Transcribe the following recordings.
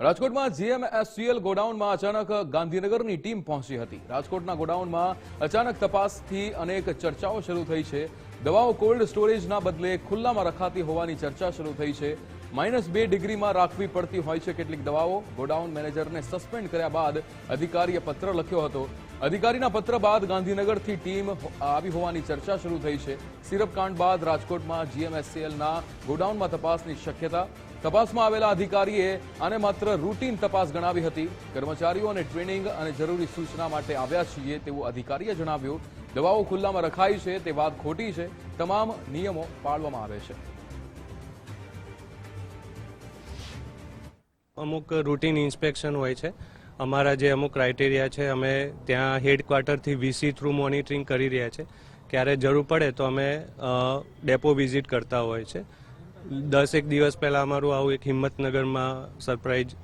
રાજકોટમાં જીએમએસસીએલ ગોડાઉનમાં અચાનક ગાંધીનગરની ટીમ પહોંચી હતી. રાજકોટના ગોડાઉનમાં અચાનક તપાસથી અનેક ચર્ચાઓ શરૂ થઈ છે. દવાઓ કોલ્ડ સ્ટોરેજના બદલે ખુલ્લામાં રખાતી હોવાની ચર્ચા શરૂ થઈ છે. માઇનસ બે ડિગ્રીમાં રાખવી પડતી હોય છે કેટલીક દવાઓ. ગોડાઉન મેનેજરને સસ્પેન્ડ કર્યા બાદ અધિકારીએ પત્ર લખ્યો હતો. અધિકારીના પત્ર બાદ ગાંધીનગરથી ટીમ આવી હોવાની ચર્ચા શરૂ થઈ છે. સિરપકાંડ બાદ રાજકોટમાં જીએમએસસીએલના ગોડાઉનમાં તપાસની શક્યતા તપાસમાં આવેલા અધિકારીએ આને માત્ર રૂટીન તપાસ ગણાવી હતી. કર્મચારીઓને ટ્રેનિંગ અને જરૂરી સૂચના માટે આવ્યા છીએ તેવું અધિકારીએ જણાવ્યું. દવાઓ ખુલ્લામાં રખાઈ છે, તે વાત ખોટી છે. તમામ નિયમો પાળવામાં આવે છે. અમુક રૂટીન ઇન્સ્પેક્શન હોય છે. અમારા જે અમુક ક્રાઇટેરિયા છે, અમે ત્યાં હેડક્વાર્ટરથી વીસી થ્રુ મોનિટરિંગ કરી રહ્યા છે. ક્યારે જરૂર પડે તો અમે ડેપો વિઝિટ કરતા હોય છે. દસ એક દિવસ પહેલાં અમારું આવું એક હિંમતનગરમાં સરપ્રાઇઝ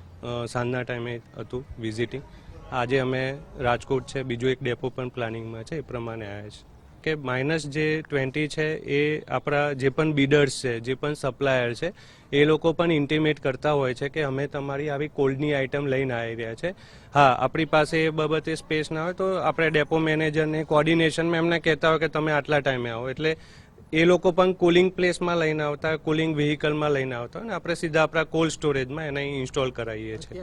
સાંજના ટાઈમે હતું વિઝિટિંગ આજે અમે રાજકોટ છે, બીજું એક ડેપો પણ પ્લાનિંગમાં છે, એ પ્રમાણે આવ્યા છે કે માઇનસ જે ટ્વેન્ટી છે, એ આપણા જે પણ બીડર્સ છે, જે પણ સપ્લાયર છે, એ લોકો પણ ઇન્ટિમેટ કરતા હોય છે કે અમે તમારી આવી કોલ્ડની આઇટમ લઈને આવી રહ્યા છે. હા, આપણી પાસે એ બાબતે સ્પેસ ના હોય તો આપણે ડેપો મેનેજરને કોર્ડિનેશનમાં એમને કહેતા હોય કે તમે આટલા ટાઈમે આવો. એટલે એ લોકો પણ કુલિંગ પ્લેસમાં લઈને આવતા કુલિંગ વ્હીકલમાં લઈને આવતા અને આપણે સીધા આપણા કોલ્ડ સ્ટોરેજમાં એને ઇન્સ્ટોલ કરાવીએ છીએ.